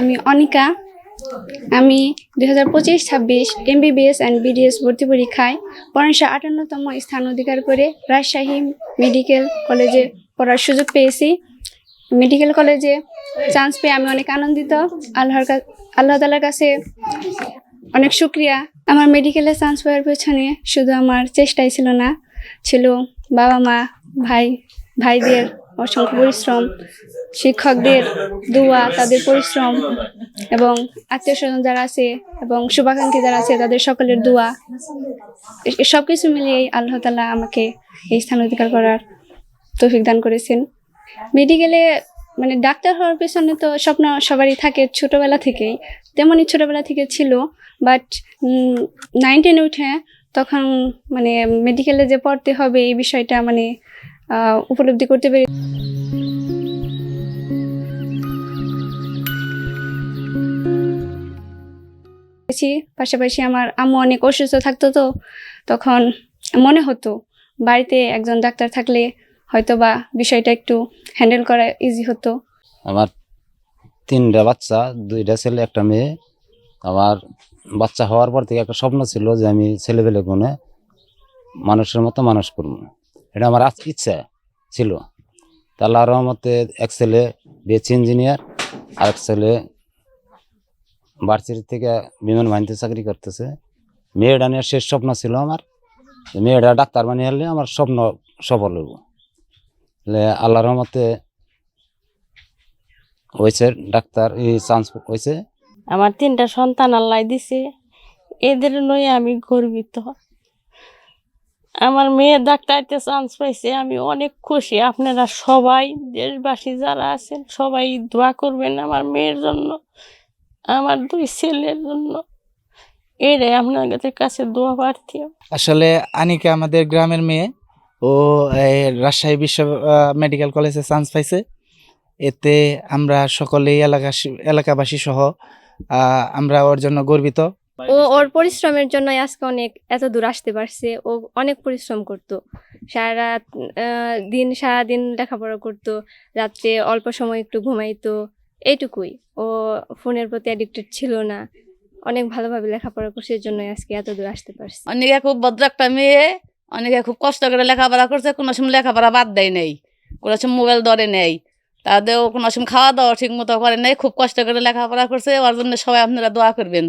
আমি অনিকা। আমি দুই হাজার পঁচিশ, ছাব্বিশ এমবিবিএস অ্যান্ড বিডিএস ভর্তি পরীক্ষায় পনেরোশো আটান্নতম স্থান অধিকার করে রাজশাহী মেডিকেল কলেজে পড়ার সুযোগ পেয়েছি। মেডিকেল কলেজে চান্স পেয়ে আমি অনেক আনন্দিত। আল্লাহর আল্লাহ তালার কাছে অনেক শুক্রিয়া। আমার মেডিকেলে চান্স পাওয়ার পেছনে শুধু আমার চেষ্টাই ছিল না, ছিল বাবা মা ভাই, ভাইদের অসংখ্য পরিশ্রম, শিক্ষকদের দোয়া, তাদের পরিশ্রম এবং আত্মীয় স্বজন যারা আছে এবং শুভাকাঙ্ক্ষী যারা আছে, তাদের সকলের দোয়া। সব কিছু মিলিয়েই আল্লাহ তালা আমাকে এই স্থান অধিকার করার তৌফিক দান করেছেন। মেডিকেলে মানে ডাক্তার হওয়ার পেছনে তো স্বপ্ন সবারই থাকে ছোটবেলা থেকেই। তেমনই ছোটবেলা থেকে ছিল বাট নাইন টেনে উঠে তখন মানে মেডিকেলে যে পড়তে হবে এই বিষয়টা মানে উপলব্ধি করতে পেরে পাশাপাশি আমার আম্মু অনেক অসুস্থ থাকতো তো, তখন মনে হতো বাড়িতে একজন ডাক্তার থাকলে হয়তো বা বিষয়টা একটু হ্যান্ডেল করা ইজি হতো। আমার তিনটা বাচ্চা, দুইটা ছেলে, একটা মেয়ে। আমার বাচ্চা হওয়ার পর থেকে একটা স্বপ্ন ছিল যে আমি ছেলেবেলে কোনে মানুষের মতো মানুষ করব। এটা আমার আজ ইচ্ছা ছিল। তা আল্লাহর রহমতে এক ছেলে বিএসসি ইঞ্জিনিয়ার আর এক ছেলে ভার্সিটি থেকে বিমান বাহিনীতে চাকরি করতেছে। মেয়েটা নিয়ে শেষ স্বপ্ন ছিল আমার। মেয়েটা ডাক্তার বানিয়ে হলে আমার স্বপ্ন সফল হইব। তাহলে আল্লাহর রহমতে হয়েছে, ডাক্তার এই চান্স হয়েছে। আমার তিনটা সন্তান আল্লাহ দিছে। এদের নই আমি গর্বিত। আমার মেয়ে ডাক্তারতে চান্স পাইছে, আমি অনেক খুশি। আপনারা সবাই, দেশবাসী যারা আছেন, সবাই দোয়া করবেন আমার মেয়ের জন্য, আমার দুই ছেলের জন্য। এটাই আপনাদের কাছে দোয়া প্রার্থী। আসলে আনিকা আমাদের গ্রামের মেয়ে, ও রাজশাহী বিশ্ব মেডিকেল কলেজে চান্স পাইছে। এতে আমরা সকলেই এলাকা, এলাকাবাসী সহ আমরা ওর জন্য গর্বিত। ও ওর পরিশ্রমের জন্যই আজকে অনেক এত দূর আসতে পারছে। ও অনেক পরিশ্রম করতো। সারা রাত আহ, দিন সারা দিন লেখাপড়া করতো। রাত্রে অল্প সময় একটু ঘুমাইতো। এইটুকুই। ও ফোনের প্রতি অ্যাডিক্টেড ছিল না। অনেক ভালোভাবে লেখাপড়া করছে এর জন্যই আজকে এত দূর আসতে পারছে। অনেকে খুব ভদ্র একটা মেয়ে অনেকে খুব কষ্ট করে লেখাপড়া করছে কোনো সময় লেখাপড়া বাদ দেয় নেই কোনো সময় মোবাইল ধরে নেই তাদেরও কোনো সময় খাওয়া দাওয়া ঠিক মতো করে নেই খুব কষ্ট করে লেখাপড়া করছে ওর জন্য সবাই আপনারা দোয়া করবেন।